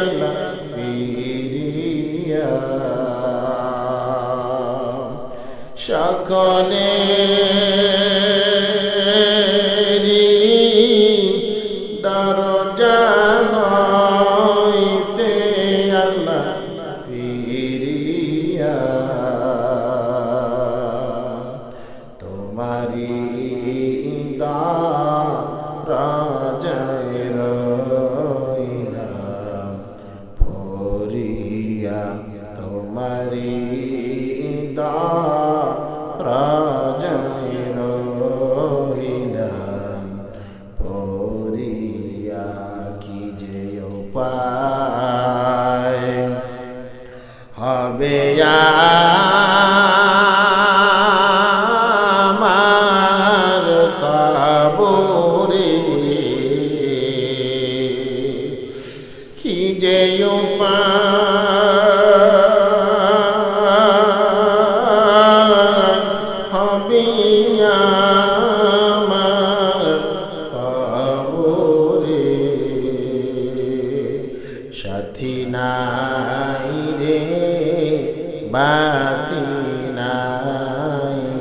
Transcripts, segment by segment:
আল্লাহ ফিরিয়া সকলেরই দরজা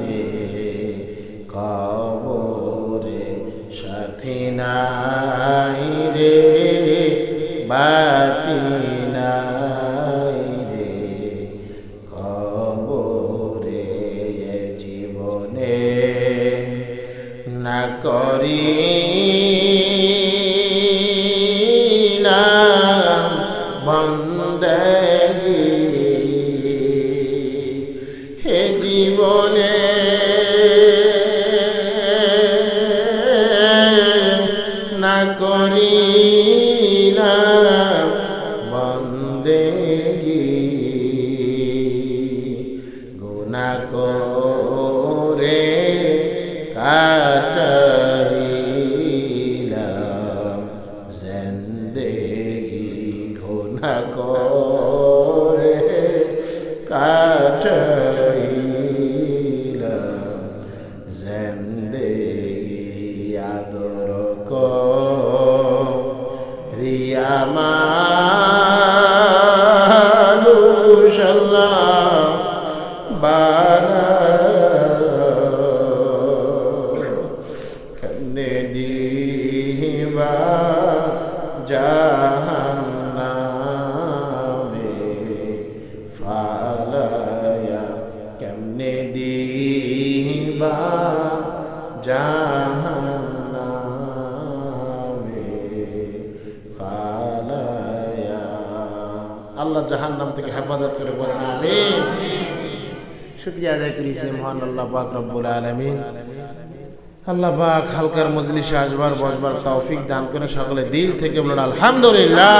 রে কবরে সাথী নাই কবরে জীবনে না করি না বন্দেগি আল্লাহ জাহান্নাম থেকে হেফাজত করে বলেন আমিন। শুক্রিয়া আদায় করি যে মহান আল্লাহ পাক রব্বুল আলামিন আল্লাহ পাক হালকার মজলিসে আসবার, বসবার তৌফিক দান করে সকলে দিল থেকে বলুন, আলহামদুলিল্লাহ।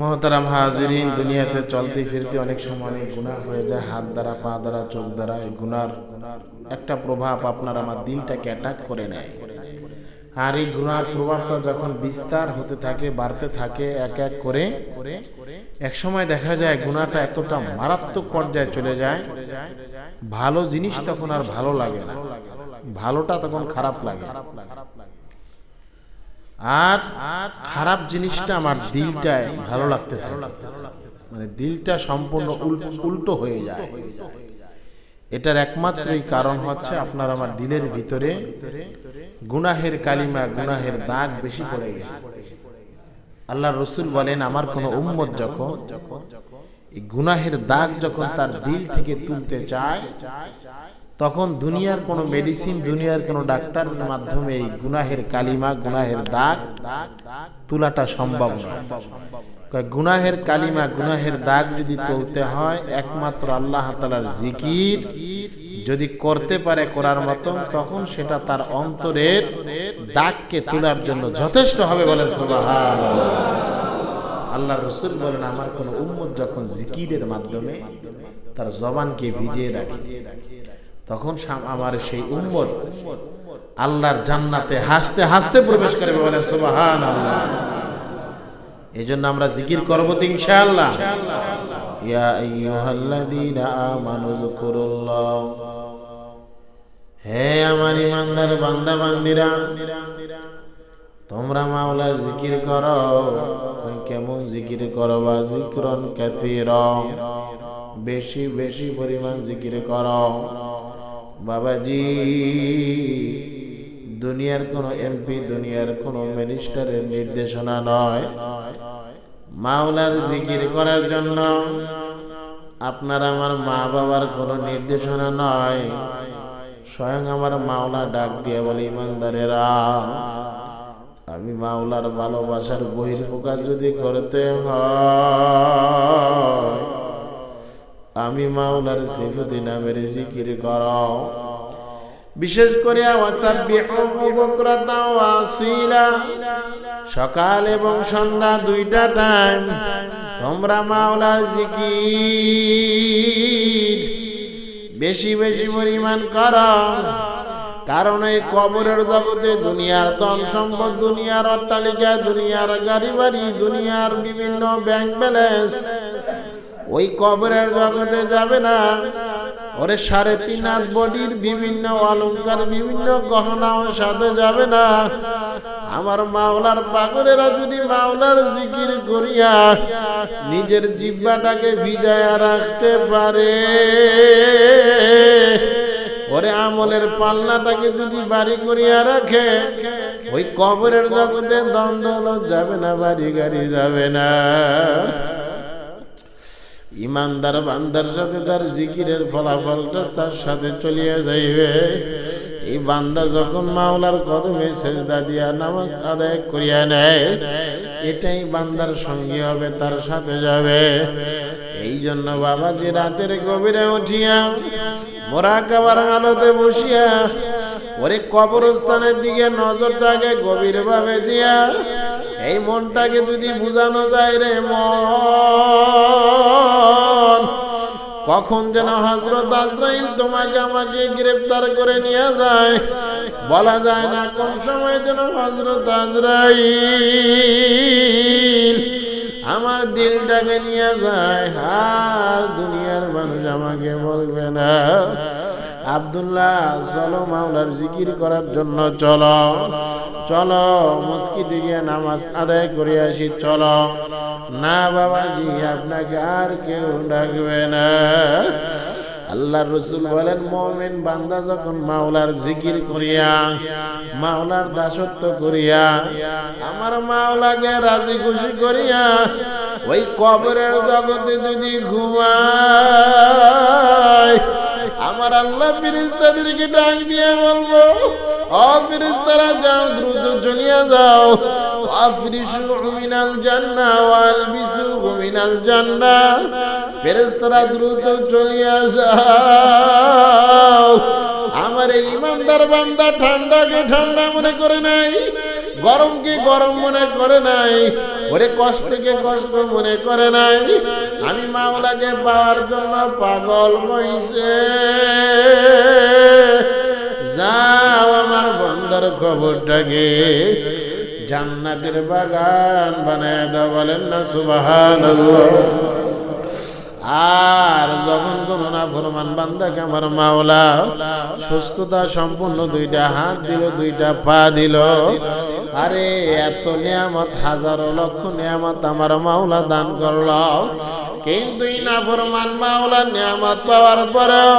মহতারাম হাজিরিন, দুনিয়াতে চলতে ফিরতে অনেক সময় অনেক গুনাহ হয়ে যায়। হাত দ্বারা, পা দ্বারা, চোখ দ্বারা এই গুনার একটা প্রভাব আপনার আমার দিলটাকে অ্যাটাক করে নেয়। আর এই গুনার প্রভাবটা যখন বিস্তার হতে থাকে, বাড়তে থাকে, এক এক করে এক সময় দেখা যায় গুনাটা এতটা মারাত্মক পর্যায়ে চলে যায়, ভালো জিনিস তখন আর ভালো লাগে না। ভালোটা তখন খারাপ লাগে। আর খারাপ জিনিসটা আমার দিলটায় ভালো লাগতে থাকে। মানে দিলটা সম্পূর্ণ উল্টো হয়ে যায়। এটার একমাত্রই কারণ হচ্ছে আপনার আমার দিলের ভিতরে গুনাহের কালিমা, গুনাহের দাগ বেশি পড়ে গেছে। আল্লাহ রসুল বলেন, আমার কোন উম্মত যখন গুনাহের দাগ যখন তার দিল থেকে তুলতে চায়, তখন দুনিয়ার কোনো মেডিসিন দুনিয়ার কোনো ডাক্তারের মাধ্যমে এই গুনাহের কালিমা, গুনাহের দাগ তোলাটা সম্ভব গুনাহের কালিমা, গুনাহের দাগ যদি তুলতে হয়, একমাত্র আল্লাহ তালার জিকির যদি করতে পারে করার মতন তখন সেটা তার অন্তরের দাগকে তোলার জন্য যথেষ্ট হবে বলেন আল্লাহ রসুল বলেন, আমার কোন উম্মত যখন জিকিরের মাধ্যমে তার জবানকে ভিজিয়ে রাখে, তখন আমার সেই উম্মত আল্লাহর জান্নাতে হাসতে হাসতে প্রবেশ করবে বলেন সুবাহান আল্লাহ এই জন্য আমরা জিকির করব তো ইনশাআল্লাহ। ইয়া আইয়ুহাল্লাযীনা আমানু যকুরুল্লাহ। হে আমার ইমানদার বান্দা, বান্দিরা, তোমরা মাওলার জিকির করো। কেমন জিকির করো বা জিক্রন কাসীর? বেশি বেশি পরিমাণ জিকির করো। বাবাজি, দুনিয়ার কোনো এমপি, দুনিয়ার কোনো মিনিস্টারের নির্দেশনা নয়। মাওলার জিকির করার জন্য আপনার আমার মা বাবার কোনো নির্দেশনা নয়। স্বয়ং আমার মাওলা ডাক দিয়ে বলে, ইমানদারেরা, আমি মাওলার ভালোবাসার বহির প্রকাশ যদি করতে হয়, আমি মাওলার সিফুদ্দিন নামের জিকির কর বিশেষ করে সকাল এবং সন্ধ্যা দুইটা টাইম তোমরা মাওলার জিকির বেশি বেশি পরিমাণ কর। কারণ এই কবরের জগতে দুনিয়ার ধন সম্পদ, দুনিয়ার অট্টালিকা, দুনিয়ার গাড়ি বাড়ি দুনিয়ার বিভিন্ন ব্যাংক ব্যালেন্স ওই কবরের জগতে যাবে না। ওরে সাড়ে তিন হাত বডির বিভিন্ন অলঙ্কার, বিভিন্ন গহনাও সাথে যাবে না। আমার মাওলার পাগলেরা যদি মাওলার জিকির করিয়া নিজের জিব্বাটাকে ভিজায়া রাখতে পারে। ওরে আমলের পাল্লাটাকে যদি বাড়ি করিয়া রাখে, ওই কবরের জগতে দ্বন্দ্ব যাবে না, বাড়ি গাড়ি যাবে না। ইমানদার বান্দার সাথে তার জিকিরের ফলাফলটা তার সাথে চলিয়া যাইবে। এই বান্দা যখন মাওলার কদমে সেজদা দিয়া নামাজ আদায় করিয়া নেয়, এটাই বান্দার সঙ্গী হবে, তার সাথে যাবে। এই জন্য বাবা যে রাতের গভীরে উঠিয়া মোরা কাবার আলোতে বসিয়া ওরে কবরস্থানের দিকে নজরটাকে গভীর ভাবে দিয়া, এই মনটাকে যদি বুঝানো যায় রে মন। কখন যেন হজরত আজরাইল তোমাকে আমাকে গ্রেফতার করে নিয়ে যায়? বলা যায় না কোন সময় যেন হজরত আজরাইল আমার দিলটাকে নিয়ে যায়। আর দুনিয়ার মানুষ আমাকে বলবে না। আব্দুল্লাহ, চলো মাওলার জিকির করার জন্য চলো। চলো, মসজিদে গিয়ে নামাজ আদায় করে আসি, চলো। না বাবাজি, আপনাকে আর কেউ ডাকবে না। আল্লাহ রসুল বলেন, মোমেন বান্দা যখন মাওলার জিকির করিয়া, মাওলার দাসত্ব করিয়া, আমার মাওলাকে রাজি খুশি করিয়া, ওই কবরের জগতে যদি ঘুমায় আমার আল্লাহ ফিরিস্তাদেরকে ডাক দিয়ে বলব অ ফিরিস্তারা যাও, দ্রুত চলিয়া যাও। আফরিসু মিনাল জান্নাহ ওয়াল বিসু মিনাল জান্নাহ ফেরেশতারা দ্রুত চলিয়া যাও। আমার এই ইমানদার বান্দা ঠান্ডাকে ঠান্ডা মনে করে নাই? গরমকে গরম মনে করে নাই? ওরে কষ্টকে কষ্ট মনে করে নাই? আমি মাওলাকে পাওয়ার জন্য পাগল হইছে। যাও আমার বন্দার খবরটাকে জান্নাতের বাগান বানায় দাও, বলেন না সুবাহান আর যখন কোন না, ফরমান বান্দাকে আমার মাওলা। সুস্থতা সম্পূর্ণ দুইটা হাত দিল, দুইটা পা দিল। আরে, এত নিয়ামত, হাজারো লক্ষ নিয়ামত আমার মাওলা দান করল। কিন্তু না ফরমান মাওলার নিয়ামত পাওয়ার পরেও,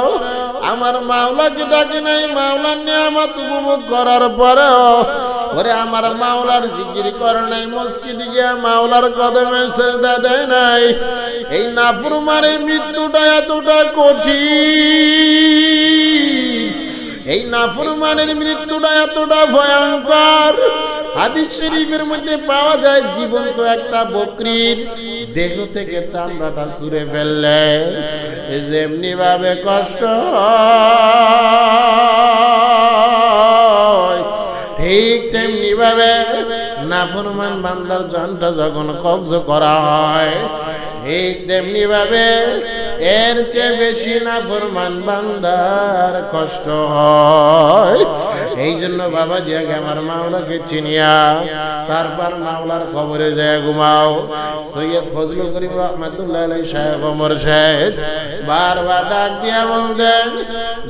আমার মাওলাকে ডাকে নাই, মাওলার নিয়ামত উপভোগ করার পরেও ওরে আমার মাওলার জিকির করে নাই, মসজিদে গিয়া মাওলার কদমে সেজদা দেয় নাই। এই নাফরমানের মৃত্যুটা এতটা কঠিন। এই নাফরমানের মৃত্যুটা এতটা ভয়ঙ্কর। হাদিস শরীফের মধ্যে পাওয়া যায়, জীবন্ত একটা বকরির দেহ থেকে চামড়াটা সুরে ফেললে যেমনি ভাবে কষ্ট ঠিক তেমনি ভাবে নাফরমান বান্দার জানটা যখন কবজ করা হয়, ঠিক তেমনি ভাবে এর চেয়ে বেশি না ফরমান বান্দার কষ্ট হয়। এই জন্য বাবা আগে আমার মাওলাকে চিনিয়া তারপর মাওলার খবরে যায় ঘুমাও। সৈয়দ ফজলুল করিম রহমাতুল্লাহ সাহেব ওমর সাহেব বারবার ডাক দিয়া বলতেন,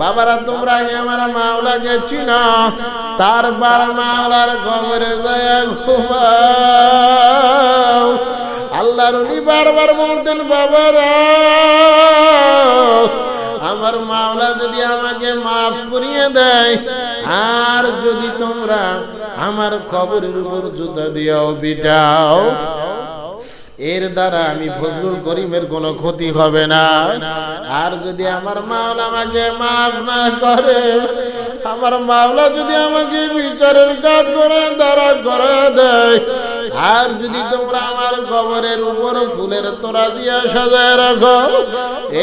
বাবারা তোমরা আমার মাওলাকে চিনো। তারপর মাওলার কবরে যায় ঘুমাও। আল্লাহর উনি বারবার বলতেন, বাবারা, আমার মাওলা যদি আমাকে মাফ করিয়ে দেয়, আর যদি তোমরা আমার কবরের উপর জুতা দিয়াও বিটাও এর দ্বারা আমি ফজলুল করিমের কোনো ক্ষতি হবে না। আর যদি আমার মাওলা আমাকে মাফ না করে, আমার মাওলা যদি আমাকে বিচারের কাঠ করে, দাঁড়া করে দেয়, আর যদি তোমরা আমার কবরের উপর ফুলের তোরা দিয়ে সাজায় রাখো,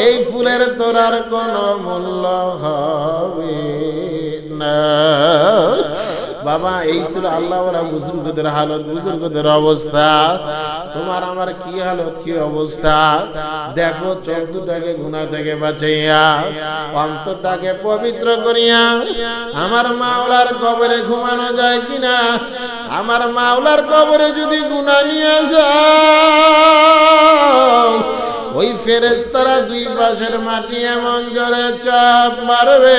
এই ফুলের তোরার কোনো মূল্য হবে না। বাবা, এই ছিল আল্লাহ বুজুর্গদের হালত, বুজুর্গদের অবস্থা। তোমার আমার কি হালত, কি অবস্থা? দেখো, চোখ দুটাকে গুণা থেকে বাঁচাইয়া, অন্তরটাকে পবিত্র করিয়া, আমার মাওলার কবরে ঘুমানো যায় কিনা? আমার মাওলার কবরে যদি গুণা নিয়ে যাও ওই ফেরেস্তারা দুই পাশের মাটি এমন জোরে চাপ মারবে।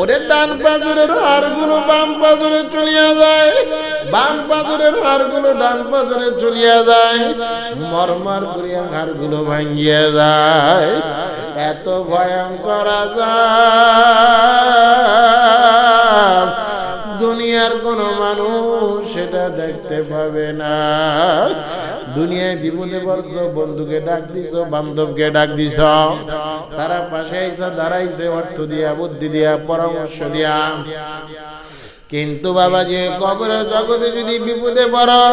ওরে ডান পাজরের হাড়গুলো বাম পাজরে চলিয়া যায়। বাম পাজরের হাড়গুলো ডান পাজরে চলিয়া যায়। মরমর করিয়া হাড়গুলো ভাঙ্গিয়া যায়। এত ভয়ঙ্কর আজাব। দুনিয়ার কোন মানুষ সেটা দেখতে পাবে না। দুনিয়ায় বিপদে পড়ছ, বন্ধুকে ডাক দিছ, বান্ধবকে ডাক দিছ। তারা পাশে আইসা দাঁড়াইছে, অর্থ দিয়া, বুদ্ধি দিয়া, পরামর্শ দিয়া। কিন্তু বাবা যে কবরের জগতে যদি বিপদে পড়ো,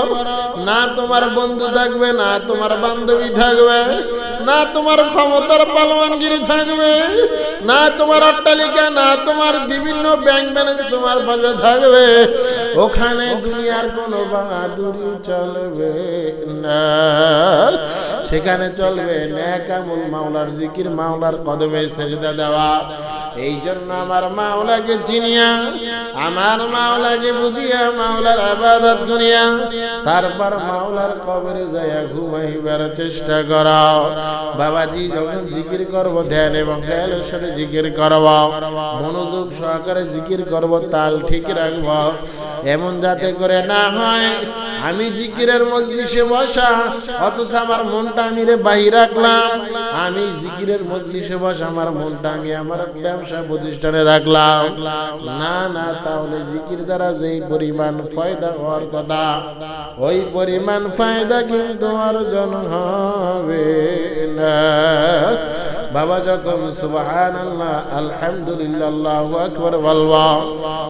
না তোমার বন্ধু থাকবে, না তোমার বান্ধবী থাকবে, না তোমার ক্ষমতার পালওয়ানগিরি থাকবে, না তোমার অট্টালিকা, না তোমার বিভিন্ন ব্যাংক ব্যালেন্স তোমার পাশে থাকবে, ওখানে দুনিয়ার কোনো বাহাদুরি চলবে না। সেখানে চলবে ন্যাকামুল মাওলার জিকির, মাওলার কদমে সেজদা দেওয়া। এই জন্য আমার মাওলাকে চিনিয়া, আমার মাওলাকে বুঝিয়া মাওলার আবাদত করিয়া, তারপর মাওলার কবরে যাইয়া ঘুমাইবার চেষ্টা করাও বাবাজি যখন জিকির করব, ধ্যান এবং খেয়ালের সাথে জিকির করব, মনোযোগ সহকারে জিকির করব, তাল ঠিক রাখব। এমন যাতে করে না হয়, আমি জিকিরের মজলিসে বসা, অথচ আমার মনটা আমি রে বাহির রাখলাম। আমি জিকিরের মজলিসে বসা, আমার মনটা আমি আমার ব্যবসা প্রতিষ্ঠানে রাখলাম। না না, তাহলে জিকির দ্বারা যেই পরিমাণ ফায়দা হওয়ার কথা, ওই পরিমাণ ফায়দা কিন্তু অর্জন হবে না। বাবা যখন সুবাহ আলহামদুলিল্লাহ আকবার বলবা